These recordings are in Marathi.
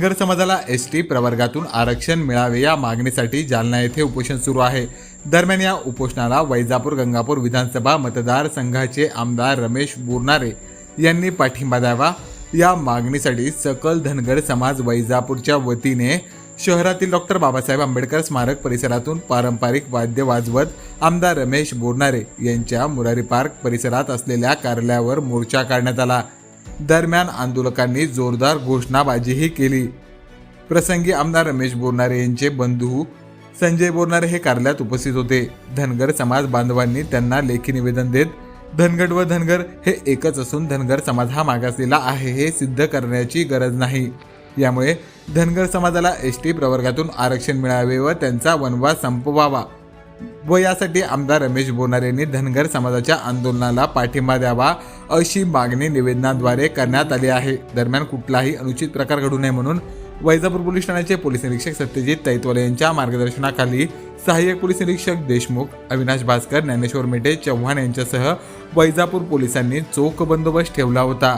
धनगर समाजाला एस टी प्रवर्गातून आरक्षण मिळावे या मागणीसाठी जालना येथे उपोषण सुरू आहे. दरम्यान या उपोषणाला वैजापूर गंगापूर विधानसभा मतदारसंघाचे आमदार रमेश बोरनारे यांनी पाठिंबा द्यावा. या मागणीसाठी सकल धनगर समाज वैजापूरच्या वतीने शहरातील डॉक्टर बाबासाहेब आंबेडकर स्मारक परिसरातून पारंपरिक वाद्य वाजवत आमदार रमेश बोरनारे यांच्या मुरारी पार्क परिसरात असलेल्या कार्यालयावर मोर्चा काढण्यात आला. दरम्यान आंदोलकांनी जोरदार घोषणाबाजीही केली. प्रसंगी आमदार रमेश बोरणारे यांचे बंधू संजय बोरणारे हे कार्यालयात उपस्थित होते. धनगर समाज बांधवांनी त्यांना लेखी निवेदन देत धनगड व धनगर हे एकच असून धनगर समाज हा मागासलेला आहे हे सिद्ध करण्याची गरज नाही. यामुळे धनगर समाजाला एस टी प्रवर्गातून आरक्षण मिळावे व त्यांचा वनवास संपवावा. व यासाठी आमदार रमेश बोनार यांनी धनगर समाजाच्या आंदोलनाला पाठिंबा द्यावा अशी मागणी निवेदनाद्वारे करण्यात आली आहे. दरम्यान कुठलाही अनुचित प्रकार घडू नये म्हणून वैजापूर पोलीस ठाण्याचे पोलीस निरीक्षक सत्यजित तैतवाले यांच्या मार्गदर्शनाखाली सहाय्यक पोलीस निरीक्षक देशमुख अविनाश भास्कर ज्ञानेश्वर मेटे चव्हाण यांच्यासह वैजापूर पोलिसांनी चोख बंदोबस्त ठेवला होता.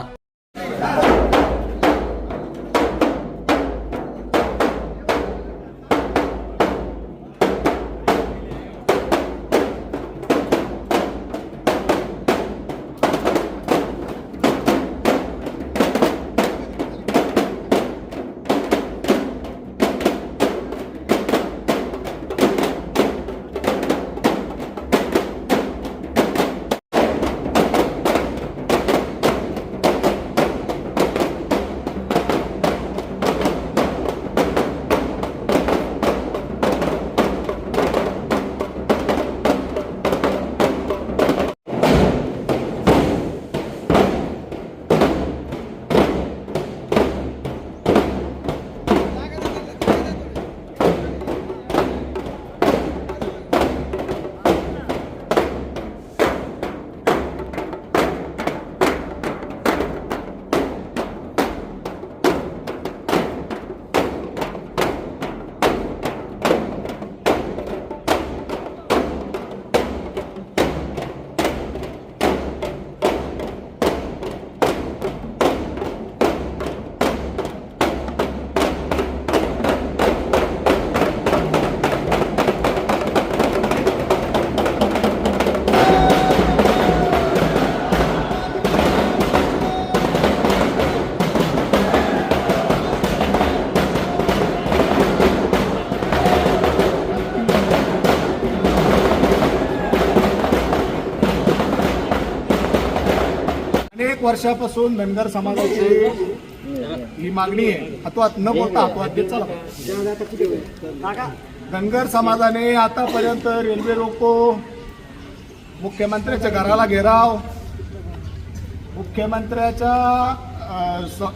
वर्षापासून धनगर समाजाची ही मागणी आहे. हातवात न बोलता हातवात घेत चला. धनगर समाजाने आतापर्यंत रेल्वे रोको मुख्यमंत्र्याच्या घराला घेराव मुख्यमंत्र्याच्या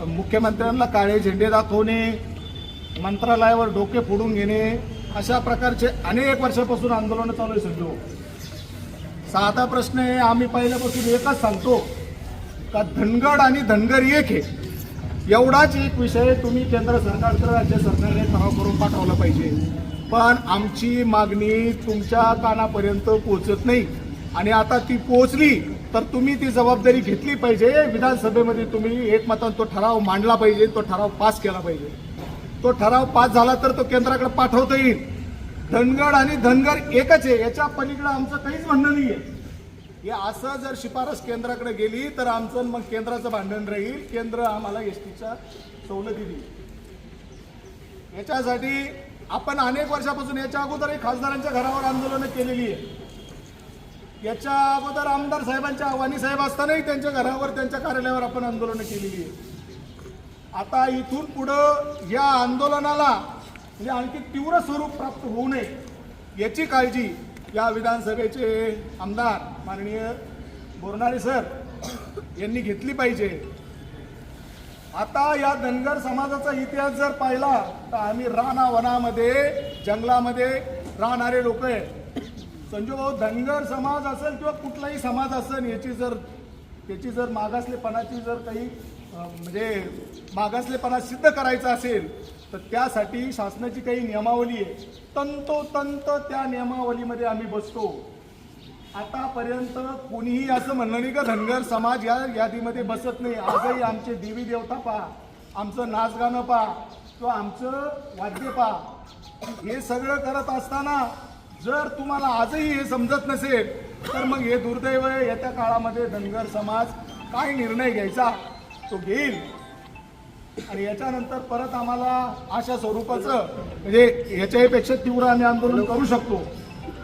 मुख्यमंत्र्यांना काळे झेंडे दाखवणे मंत्रालयावर डोके फोडून घेणे अशा प्रकारचे अनेक वर्षापासून आंदोलन चालू आहे सध्या साधा प्रश्न आहे आम्ही पहिल्यापासून एकच सांगतो का धनगड आणि धनगर एक आहे? एवढाच एक विषय तुम्ही केंद्र सरकारचं राज्य सरकारने तणाव करून पाठवला पाहिजे. पण आमची मागणी तुमच्या कानापर्यंत पोहोचत नाही. आणि आता ती पोहोचली तर तुम्ही ती जबाबदारी घेतली पाहिजे. विधानसभेमध्ये तुम्ही एकमतान तो ठराव मांडला पाहिजे तो ठराव पास केला पाहिजे. तो ठराव पास झाला तर तो केंद्राकडे पाठवता येईल. धनगड आणि धनगर एकच आहे. याच्या पलीकडे आमचं काहीच म्हणणं नाही आहे हे असं जर शिफारस केंद्राकडे गेली तर आमचं मग केंद्राचं भांडण राहील. केंद्र आम्हाला एस टीच्या सवलती देईल. याच्यासाठी आपण अनेक वर्षापासून याच्या अगोदरही खासदारांच्या घरावर आंदोलनं केलेली आहे. याच्या अगोदर आमदार साहेबांच्या वाणी साहेब असतानाही त्यांच्या घरावर त्यांच्या कार्यालयावर आपण आंदोलनं केलेली आहे. आता इथून पुढं या आंदोलनाला म्हणजे आणखी तीव्र स्वरूप प्राप्त होऊ नये याची काळजी या विधानसभेचे आमदार माननीय बोरणारे सर यांनी घेतली पाहिजे. आता या धनगर समाजाचा इतिहास जर पाहिला तर आम्ही रानावनामध्ये जंगलामध्ये राहणारे लोक आहे संजू भाऊ धनगर समाज असेल किंवा कुठलाही समाज असेल याची जर त्याची जर मागासलेपणाची जर काही म्हणजे मागासलेपणा सिद्ध करायचा असेल तर त्यासाठी शासनाची काही नियमावली आहे. तंतोतंत त्या नियमावलीमध्ये आम्ही बसतो. आतापर्यंत कोणीही असं म्हणलं नाही का धनगर समाज या यादीमध्ये बसत नाही. आजही आमचे देवी देवता पहा आमचं नाचगाणं पहा किंवा आमचं वाद्य पहा. हे सगळं करत असताना जर तुम्हाला आजही हे समजत नसेल तर मग हे दुर्दैव आहे. येत्या काळामध्ये धनगर समाज काय निर्णय घ्यायचा? तो घेईल. आणि याच्यानंतर परत आम्हाला अशा स्वरूपाचं म्हणजे याच्याहीपेक्षा तीव्र आम्ही आंदोलन करू शकतो.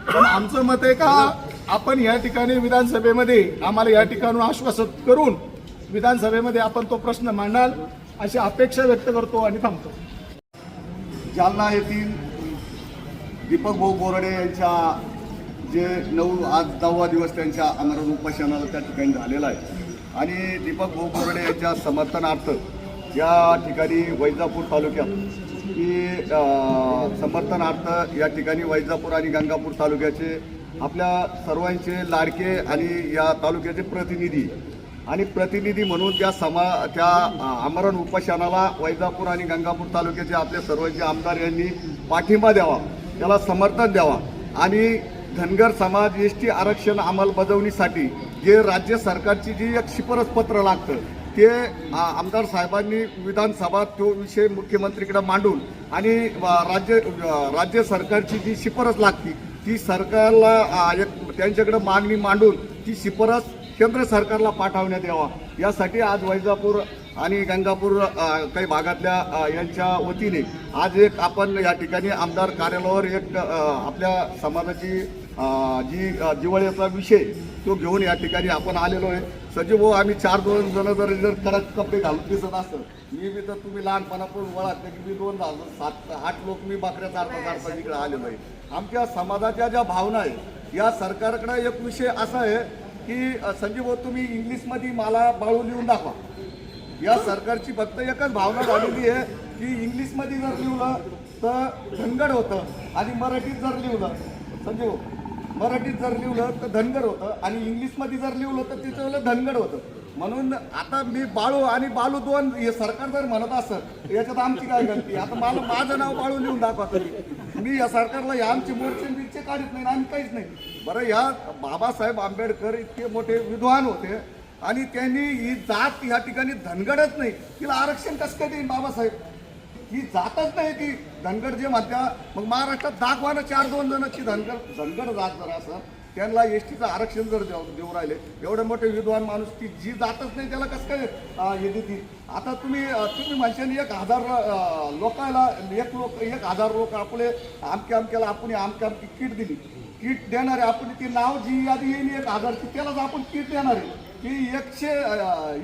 पण आमचं मत आहे का आपण या ठिकाणी विधानसभेमध्ये आम्हाला या ठिकाणून आश्वासन करून विधानसभेमध्ये आपण तो प्रश्न मांडाल अशी अपेक्षा व्यक्त करतो आणि थांबतो. जालना येथील दीपक भाऊ बोरडे यांच्या जे नऊ आज दहावा दिवस त्यांच्या आमरण उपोषणाला त्या ठिकाणी झालेला आहे. आणि दीपक भाऊ बोराडे यांच्या समर्थनार्थ या ठिकाणी वैजापूर तालुक्यात की समर्थनार्थ या ठिकाणी वैजापूर आणि गंगापूर तालुक्याचे आपल्या सर्वांचे लाडके आणि या तालुक्याचे प्रतिनिधी. आणि प्रतिनिधी म्हणून त्या समा त्या आमरण उपासनाला वैजापूर आणि गंगापूर तालुक्याचे आपले सर्वांचे आमदार यांनी पाठिंबा द्यावा त्याला समर्थन द्यावा. आणि धनगर समाज एस टी आरक्षण अंमलबजावणीसाठी जे राज्य सरकारची जी एक शिफारस पत्र लागतं ते आमदार साहेबांनी विधानसभा तो विषय मुख्यमंत्रीकडे मांडून आणि राज्य राज्य सरकारची जी शिफारस लागती ती सरकारला एक त्यांच्याकडे मागणी मांडून ती शिफारस केंद्र सरकारला पाठवण्यात यावा. यासाठी आज वैजापूर आणि गंगापूर काही भागातल्या यांच्या वतीने आज एक आपण या ठिकाणी आमदार कार्यालयावर एक आपल्या समाजाची जी अ, जिव्हाळ्याचा विषय तो घेऊन या ठिकाणी आपण आलेलो आहे. सजीव भाऊ आम्ही चार दोन जण जर जर कडक कपडे घालून दिसत असतं मी बी तर तुम्ही लहानपणापासून वळात की मी दोन झालो सात आठ लोक मी बाकऱ्या चारता चारता इकडे आलेलो आहे. आमच्या समाजाच्या ज्या भावना आहे या सरकारकडे एक विषय असा आहे की संजीव भाऊ तुम्ही इंग्लिशमध्ये मला बाळू लिहून दाखवा. या सरकारची फक्त एकच भावना झालेली आहे की इंग्लिशमध्ये जर लिहिलं तर धनगड होतं आणि मराठीत जर लिहिलं संजीव भाऊ, मराठीत जर लिहिलं तर धनगड होतं आणि इंग्लिशमध्ये जर लिहिलं तर तिचं धनगड होतं. म्हणून आता मी बाळू आणि बाळू दोन हे सरकार जर म्हणत असत याच्यात आमची काय गलती? आता मला माझं नाव बाळू लिहून दाखवा तरी मी या सरकारला या आमचे मोर्चे बिरचे काढत नाही आणि काहीच नाही. बरं या बाबासाहेब आंबेडकर इतके मोठे विद्वान होते आणि त्यांनी ही जात या ठिकाणी धनगडच नाही. तिला आरक्षण कसं काय देईन बाबासाहेब? ही जातच नाही ती. धनगड जे म्हणत्या मग महाराष्ट्रात दाखवा ना चार दोन जणांची धनगड धनगड जात जरा असं. त्यांना एस टीचं आरक्षण जर देऊ देऊ राहिले एवढे मोठे विद्वान माणूस ती जी जातच नाही त्याला कसं काय हे देतील? आता तुम्ही तुम्ही म्हणशाल एक हजार लोकाला एक लोक एक हजार लोक आपले आमके आमक्याला आपण आमके आमकी किट दिली. किट देणारे आपण ती नाव जी यादी येईल एक हजारची त्यालाच आपण किट देणार आहे. की एकशे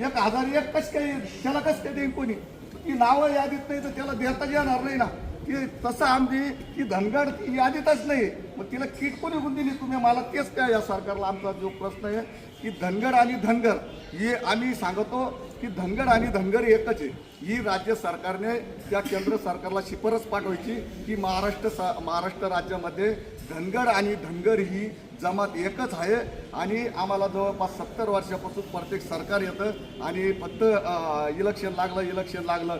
एक हजार एक कसं काय त्याला कसं काय देईन कोणी? ती नावं यादीत नाही तर त्याला देता येणार नाही ना. की तसं आमची की धनगड ती यादीतच नाही. मग तिला किट कोणी होऊन दिली तुम्ही? मला तेच काय या सरकारला आमचा जो प्रश्न आहे की धनगड आणि धनगर हे आम्ही सांगतो की धनगड आणि धनगर एकच आहे. ही राज्य सरकारने त्या केंद्र सरकारला शिफारस पाठवायची की महाराष्ट्र सा महाराष्ट्र राज्यामध्ये धनगड आणि धनगर ही जमात एकच आहे आणि आम्हाला जवळपास सत्तर वर्षापासून प्रत्येक सरकार येतं आणि फक्त इलेक्शन लागलं इलेक्शन लागलं.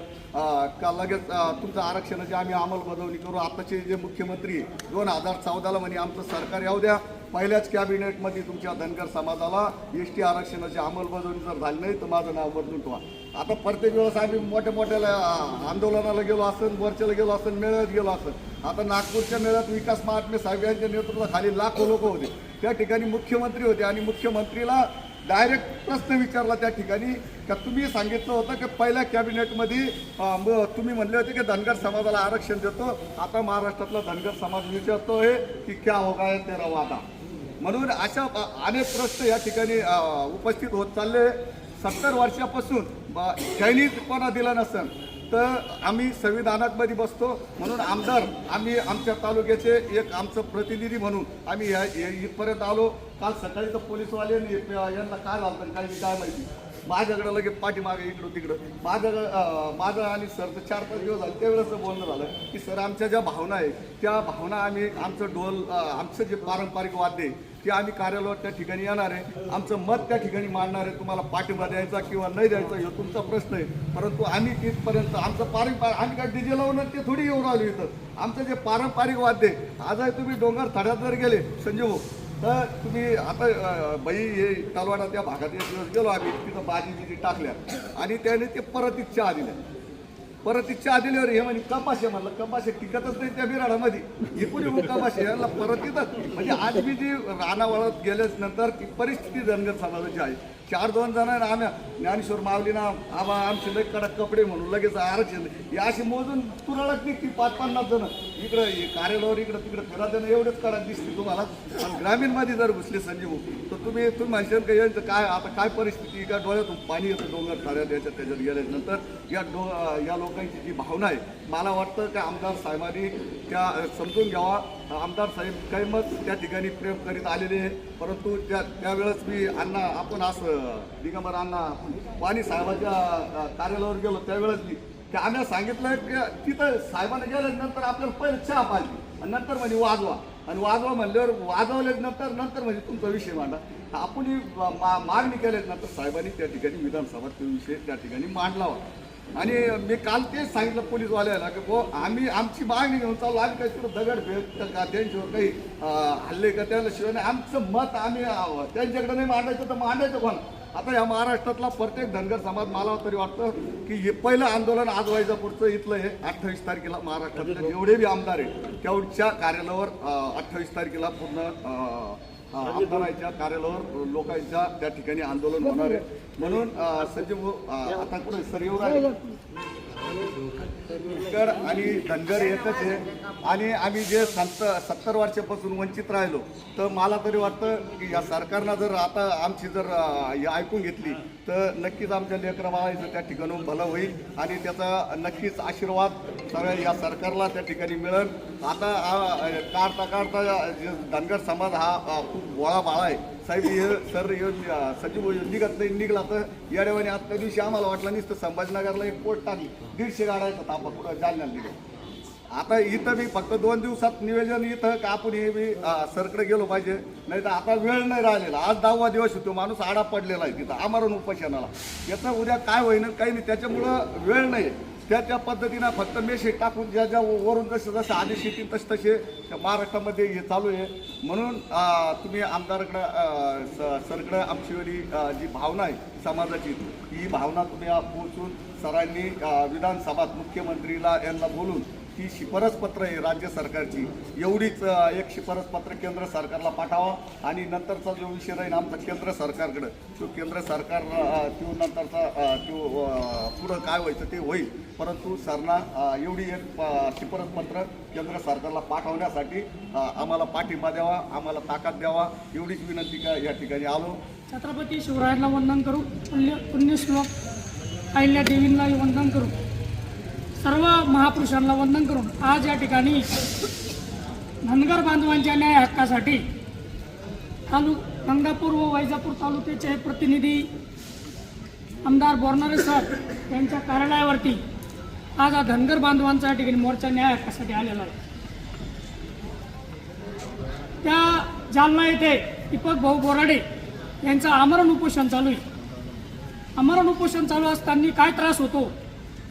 का लगेच तुमचं आरक्षणाची आम्ही अंमलबजावणी करू. आताचे जे मुख्यमंत्री दोन हजार चौदाला म्हणे आमचं सरकार येऊ द्या. पहिल्याच कॅबिनेटमध्ये तुमच्या धनगर समाजाला एस टी आरक्षणाची अंमलबजावणी जर झाली नाही तर माझं नाव बदलून ठेवा. आता प्रत्येक वेळेस आम्ही मोठ्या मोठ्या आंदोलनाला गेलो असेल मोर्चाला गेलो असेल मेळ्यात गेलो असेल आता नागपूरच्या मेळ्यात विकास महात्मे साहेब यांच्या नेतृत्वाखाली लाखो लोक होते. त्या ठिकाणी मुख्यमंत्री होते आणि मुख्यमंत्रीला डायरेक्ट प्रश्न विचारला त्या ठिकाणी. का तुम्ही सांगितलं होतं की पहिल्या कॅबिनेटमध्ये तुम्ही म्हणले होते की धनगर समाजाला आरक्षण देतो. आता महाराष्ट्रातला धनगर समाज विचारतो आहे की क्या होगा तेरा वादा म्हणून अशा अनेक प्रश्न या ठिकाणी उपस्थित होत चालले. सत्तर वर्षापासून ब- कोणा दिला नसेल तर आम्ही संविधानामध्ये बसतो. म्हणून आमदार आम्ही आमच्या तालुक्याचे एक आमचं प्रतिनिधी म्हणून आम्ही या इथपर्यंत आलो. काल सकाळी तर पोलीसवाले यांना काय झालं काही काय माहिती. माझ्याकडे लगेच पाठीमागे इकडं तिकडं. माझं माझं आणि सरचं चार पाच दिवस झाले त्यावेळेस बोलणं झालं की सर आमच्या ज्या भावना आहे त्या भावना आम्ही आमचं ढोल आमचं जे पारंपरिक वाद्य आहे ते आम्ही कार्यालयात त्या ठिकाणी येणार आहे. आमचं मत त्या ठिकाणी मांडणार आहे. तुम्हाला पाठिंबा द्यायचा किंवा नाही द्यायचा हे तुमचा प्रश्न आहे. परंतु आम्ही तिथपर्यंत आमचं पारंपरिक आम्ही काय डीजे लावून ते थोडी येऊन आलो इथं. आमचं जे पारंपरिक वाद्य आहे आजही तुम्ही डोंगर थड्यात जर गेले संजीव तर तुम्ही आता बाई हे तलवाडा त्या भागात एक दिवस गेलो आम्ही तिथं बाजी बिजी टाकल्या. आणि त्याने ते परत इच्छा दिल्या परत इच्छा दिल्यावर हे म्हणे कपाशे म्हणलं कपाशे टिकतच नाही त्या बिराडामध्ये. हे कुणी हो कपाशे याला परत येतात. म्हणजे आज मी जी रानावळत गेल्याच नंतर ती परिस्थिती धनगर समाजाची आहे. चार दोन जण आहे आम्ही ज्ञानेश्वर माऊलीना आबा आमचे लई कडक कपडे म्हणून लगेच आरक्षण हे अशी मोजून तुरळक निघती पाच पन्नास जण. इकडं कार्यालयावर इकडं तिकडं फिरा जण एवढेच कडक दिसते तुम्हाला. आणि ग्रामीणमध्ये जर घुसले संजीव तर तुम्ही तुम्ही म्हणशाल का यांचं काय आता काय परिस्थिती का डोळ्यातून पाणी येतं डोंगर ठाण्यात याच्यात त्याच्यात गेल्यानंतर या डो या लोकांची जी भावना आहे मला वाटतं का आमदार साहेबांनी त्या समजून घ्यावा. आमदार साहेब काही त्या ठिकाणी प्रेम करीत आलेले आहे परंतु त्या त्यावेळेस मी अण्णा आपण असं दिगंबर अण्णा वाणी साहेबाच्या कार्यालयावर गेलो त्यावेळेस मी की आम्ही सांगितलं की तिथं साहेबांना गेल्यानंतर आपल्याला पहिले चहा पाहिजे. आणि नंतर म्हणजे वाजवा. आणि वाजवा म्हणल्यावर वाजवल्यानंतर नंतर नंतर म्हणजे तुमचा विषय मांडा. आपण मा- मागणी केल्यानंतर साहेबांनी त्या ठिकाणी विधानसभा तो विषय त्या ठिकाणी मांडलावा आणि मी काल तेच सांगितलं पोलीसवाल्याला की बो आम्ही आमची मागणी घेऊन चालू आम्ही काही तिथं दगड फेक का त्यांच्यावर काही हल्ले का त्याला शिवाय नाही. आमचं मत आम्ही त्यांच्याकडे नाही मांडायचं तर मांडायचं पण आता या महाराष्ट्रातला प्रत्येक धनगर समाज मला तरी वाटतं की हे पहिलं आंदोलन आज वैजापूरचं इथलं हे अठ्ठावीस तारखेला महाराष्ट्रातले. जेवढे बी आमदार आहे त्याच्या कार्यालयावर अठ्ठावीस तारखेला पूर्ण अं, आमदारांच्या कार्यालयावर लोकांच्या त्या ठिकाणी आंदोलन होणार आहे. म्हणून सचिव आता कुठे? धनगर आणि धनगर येतच आहे. आणि आम्ही जे संत सत्तर वर्षापासून वंचित राहिलो तर मला तरी वाटतं की या सरकारनं जर आता आमची जर हे ऐकून घेतली तर नक्कीच आमच्या लेकरा बाळाचं त्या ठिकाणून भलं होईल आणि त्याचा नक्कीच आशीर्वाद सगळ्या या सरकारला त्या ठिकाणी मिळेल. आता काढता काढता धनगर समाज हा खूप गोळा बाळा आहे. साहेब हे सर हे सचिव निघत नाही निघला तर येड्यावाने आजच्या दिवशी आम्हाला वाटलं नुसतं संभाजीनगरला एक पोट टाकली. दीडशे गाड्याचा तापा कुठं जालन्यात निघत आता इथं मी फक्त दोन दिवसात निवेदन इथं का आपण हे मी सरकडे गेलो पाहिजे? नाही तर आता वेळ नाही राहिलेला. आज दहावा दिवस होतो माणूस आडा पडलेला आहे तिथं आमरण उपोषणाला. याचं उद्या काय होईन काही नाही त्याच्यामुळं वेळ नाही त्या त्या पद्धतीनं फक्त मेसेज टाकून ज्या ज्या वरून जसं जसं आदेश येतील तसे तसे त्या महाराष्ट्रामध्ये हे चालू आहे. म्हणून तुम्ही आमदाराकडं स- सरकडं आमची जी भावना आहे समाजाची ही भावना तुम्ही पोहोचून सरांनी विधानसभात मुख्यमंत्रीला यांना बोलून ही शिफारस पत्र आहे राज्य सरकारची. एवढीच एक शिफारस पत्र केंद्र सरकारला पाठावा आणि नंतरचा जो विषय राहील आमचा केंद्र सरकारकडं तो केंद्र सरकार तो नंतरचा तो पुढं काय व्हायचं ते होईल. परंतु सरना एवढी एक शिफारसपत्र शिफारस पत्र केंद्र सरकारला पाठवण्यासाठी आम्हाला पाठिंबा द्यावा आम्हाला ताकद द्यावा एवढीच विनंती का या ठिकाणी आलो. छत्रपती शिवरायांना वंदन करू. पुण्य पुण्यश्लोक. अहिल्या देवींनाही वंदन करू. सर्व महापुरुषांना वंदन करून आज या ठिकाणी धनगर बांधवांच्या न्याय हक्कासाठी तालु गंगापूर व वैजापूर तालुक्याचे प्रतिनिधी आमदार बोरनारे सर यांच्या कार्यालयावरती आज हा धनगर बांधवांचा या ठिकाणी मोर्चा न्याय हक्कासाठी आलेला आहे. त्या जालना येथे दीपक भाऊ बोराडे यांचं आमरण उपोषण चालू आहे. आमरण उपोषण चालू असताना काय त्रास होतो?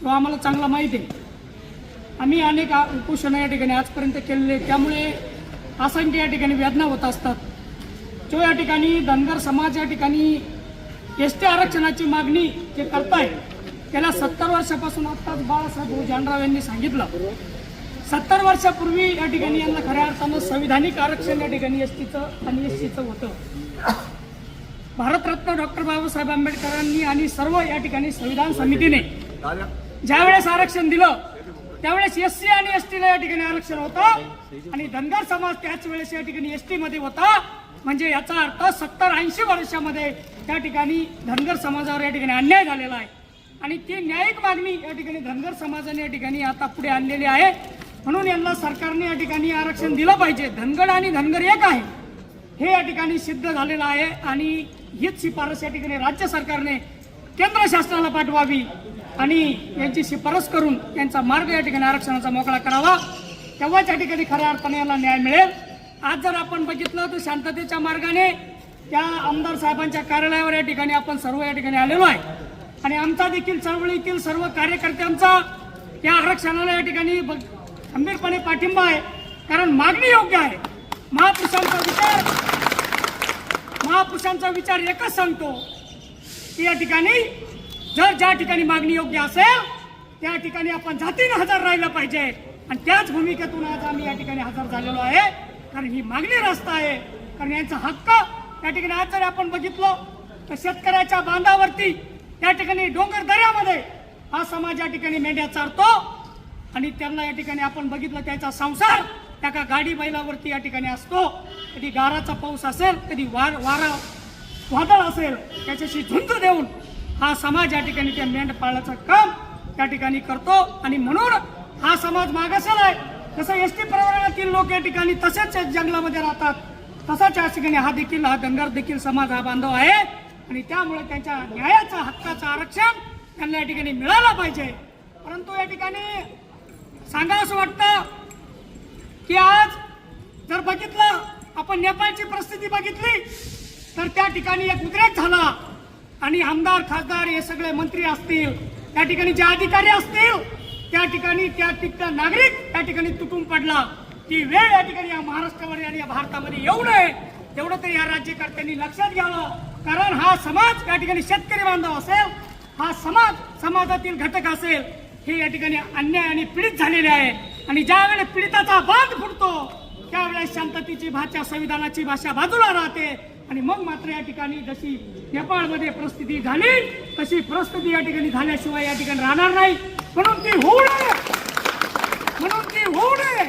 तो आम्हाला चांगला माहिती आहे. आम्ही अनेक उपोषणं या ठिकाणी आजपर्यंत केलेले त्यामुळे असंख्य या ठिकाणी वेदना होत असतात. जो या ठिकाणी धनगर समाज या ठिकाणी एस टी आरक्षणाची मागणी जे करताय त्याला सत्तर वर्षापासून आत्ताच बाळासाहेब जानराव यांनी सांगितलं. सत्तर वर्षापूर्वी या ठिकाणी यांना खऱ्या अर्थानं संविधानिक आरक्षण या ठिकाणी एस टीचं आणि एस टीचं होतं. भारतरत्न डॉक्टर बाबासाहेब आंबेडकरांनी आणि सर्व या ठिकाणी संविधान समितीने ज्यावेळेस आरक्षण दिलं त्यावेळेस एस सी आणि एस टीला या ठिकाणी आरक्षण होतं. आणि धनगर समाज त्याच वेळेस या ठिकाणी एसमध्ये होता. म्हणजे याचा अर्थ सत्तर ऐंशी वर्षामध्ये त्या ठिकाणी धनगर समाजावर या ठिकाणी अन्याय झालेला आहे. आणि ती न्यायिक मागणी या ठिकाणी धनगर समाजाने या ठिकाणी आता पुढे आणलेली आहे. म्हणून यांना सरकारने या ठिकाणी आरक्षण दिलं पाहिजे. धनगड आणि धनगर एक आहे. हे या ठिकाणी सिद्ध झालेलं आहे. आणि हीच शिफारस या ठिकाणी राज्य सरकारने केंद्र शासनाला पाठवावी आणि यांची शिफारस करून यांचा मार्ग या ठिकाणी आरक्षणाचा मोकळा करावा. तेव्हाच या ठिकाणी खऱ्या अर्थाने याला न्याय मिळेल. आज जर आपण बघितलं तर शांततेच्या मार्गाने त्या आमदार साहेबांच्या कार्यालयावर या ठिकाणी आपण सर्व या ठिकाणी आलेलो आहे. आणि आमचा देखील चळवळीतील सर्व कार्यकर्त्यांचा या आरक्षणाला या ठिकाणी खंबीरपणे पाठिंबा आहे. कारण मागणी योग्य आहे. महापुरुषांचा विचार महापुरुषांचा विचार एकच सांगतो. की या ठिकाणी जर ज्या ठिकाणी मागणी योग्य असेल त्या ठिकाणी आपण जातीनं हजर राहिलं पाहिजे. आणि त्याच भूमिकेतून आज आम्ही या ठिकाणी हजर झालेलो आहे. कारण ही मागणी रस्ता आहे. कारण यांचा हक्क त्या ठिकाणी आज जर आपण बघितलं तर शेतकऱ्याच्या बांधावरती त्या ठिकाणी डोंगर दऱ्यामध्ये हा समाज या ठिकाणी मेंढ्या चारतो. आणि त्यांना या ठिकाणी आपण बघितलं त्याचा संसार त्या का गाडी बैलावरती या ठिकाणी असतो. कधी गाराचा पाऊस असेल कधी वार वारा वादळ असेल त्याच्याशी झुंज देऊन हा समाज या ठिकाणी त्या मेंढ पाळण्याचं काम त्या ठिकाणी करतो. आणि म्हणून हा समाज मागासेल आहे. जसं एस टी प्रवर्गातील लोक या ठिकाणी तसेच जंगलामध्ये राहतात. तसाच या ठिकाणी हा देखील हा धनगर देखील समाज हा बांधव आहे. आणि त्यामुळे त्यांच्या न्यायाचं हक्काचं आरक्षण त्यांना या ठिकाणी मिळालं पाहिजे. परंतु या ठिकाणी सांगा असं वाटतं की आज जर बघितलं आपण नेपाळची परिस्थिती बघितली तर त्या ठिकाणी एक उद्रेक झाला. आणि आमदार खासदार हे सगळे मंत्री असतील त्या ठिकाणी जे अधिकारी असतील त्या ठिकाणी त्या तिथला नागरिक त्या ठिकाणी तुटून पडला. की वेळ या ठिकाणी या महाराष्ट्रामध्ये आणि या भारतामध्ये येऊ नये तेवढं तरी या राज्यकर्त्यांनी लक्षात घ्यावं. कारण हा समाज या ठिकाणी शेतकरी बांधव असेल हा समाज समाजातील घटक असेल हे या ठिकाणी अन्याय आणि पीडित झालेले आहे. आणि ज्या पीडिताचा बांध फुटतो त्यावेळेस शांततेची भाषा संविधानाची भाषा बाजूला राहते. आणि मग मात्र या ठिकाणी जशी नेपाळमध्ये परिस्थिती झाली तशी परिस्थिती या ठिकाणी झाल्याशिवाय या ठिकाणी राहणार नाही. म्हणून ती होऊ नये. म्हणून ती होऊ नये.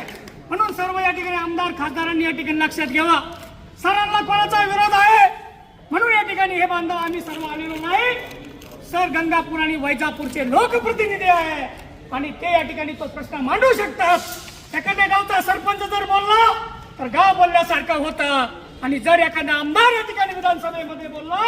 म्हणून सर्व या ठिकाणी आमदार खासदारांनी या ठिकाणी लक्षात घ्यावा. सरांना कोणाचा विरोध आहे? म्हणून या ठिकाणी हे बांधव आम्ही सर्व आलेलो नाही. सर गंगापूर आणि वैजापूरचे लोकप्रतिनिधी आहे आणि ते या ठिकाणी तो प्रश्न मांडू शकतात. एखाद्या गावचा सरपंच जर बोलला तर गाव बोलल्यासारखं होतं. आणि जर एखादा आमदार या ठिकाणी विधानसभेमध्ये बोलला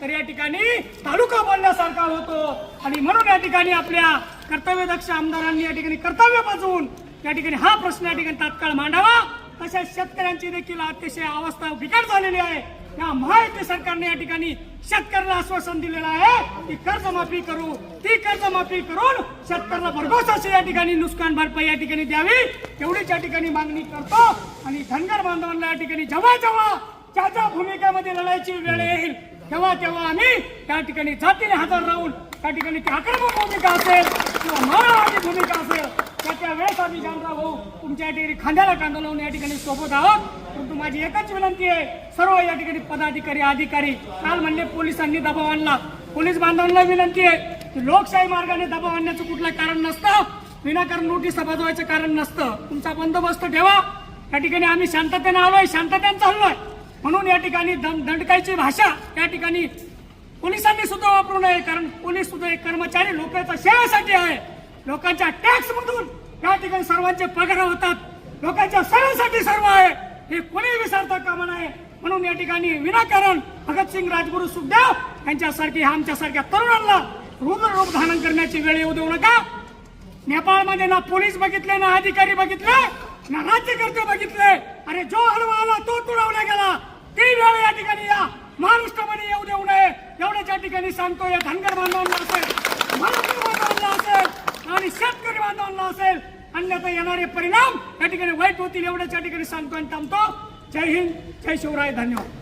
तर या ठिकाणी तालुका बोलण्यासारखा होतो. आणि म्हणून या ठिकाणी आपल्या कर्तव्यदक्ष आमदारांनी या ठिकाणी कर्तव्य बजवून या ठिकाणी हा प्रश्न या ठिकाणी तात्काळ मांडावा. तसेच शेतकऱ्यांची देखील अतिशय अवस्था बिकट झालेली आहे. या महायुती सरकारने या ठिकाणी शेतकऱ्याला आश्वासन दिलेलं आहे की कर्जमाफी करू. ती कर्जमाफी करून शेतकऱ्याला भरघोस अशी या ठिकाणी नुकसान भरपाई या ठिकाणी द्यावी. तेवढीच या ठिकाणी मागणी करतो आणि धनगर बांधवांना या ठिकाणी जेव्हा जेव्हा ज्या ज्या भूमिकेमध्ये लढायची वेळ येईल तेव्हा तेव्हा आम्ही त्या ठिकाणी जातीने हजर राहून त्या ठिकाणी ती आक्रमक भूमिका असेल किंवा मानवाची भूमिका असेल त्या वेळेस आम्ही जानराव भाऊ तुमच्या या ठिकाणी खांद्याला कांदा लावून या ठिकाणी सोबत आहोत. परंतु माझी एकच विनंती आहे सर्व या ठिकाणी पदाधिकारी अधिकारी काल म्हणले पोलिसांनी दबाव आणला. पोलीस बांधवांना विनंती आहे की लोकशाही मार्गाने दबाव आणण्याचं कुठलं कारण नसतं. विनाकारण नोटीस बजवायचं कारण नसतं. तुमचा बंदोबस्त ठेवा. या ठिकाणी आम्ही शांततेने आलोय शांततेने चाललोय. म्हणून या ठिकाणी दंडकायची भाषा या ठिकाणी पोलिसांनी सुद्धा वापरू नये कारण पोलीस सुद्धा एक कर्मचारी लोकांच्या सेवेसाठी आहे. लोकांच्या टॅक्स मधून या ठिकाणी सर्वांचे पगार होतात. लोकांच्या सर्वांसाठी सर्व आहे. हे कोणी विसरता कामा नये. म्हणून या ठिकाणी विनाकारण भगतसिंग राजगुरू सुखदेव यांच्यासारखी आमच्यासारख्या तरुणांना रुद्र रूप धारण करण्याची वेळ येऊ देऊ नका. नेपाळमध्ये ना पोलीस बघितले ना अधिकारी बघितले ना राज्यकर्ते बघितले. अरे जो हलवा आला तो तुडवला गेला. ती वेळ या ठिकाणी या. महाराष्ट्रामध्ये येऊ देऊ नये. एवढ्याच्या ठिकाणी सांगतो या धनगर बांधवांना असेल मराठी बांधवांना असेल. आणि शेतकरी बांधवांना असेल अन्यथा येणारे परिणाम या ठिकाणी वाईट होतील एवढ्याच या ठिकाणी सांगतो आणि थांबतो. जय हिंद जय शिवराय धन्यवाद.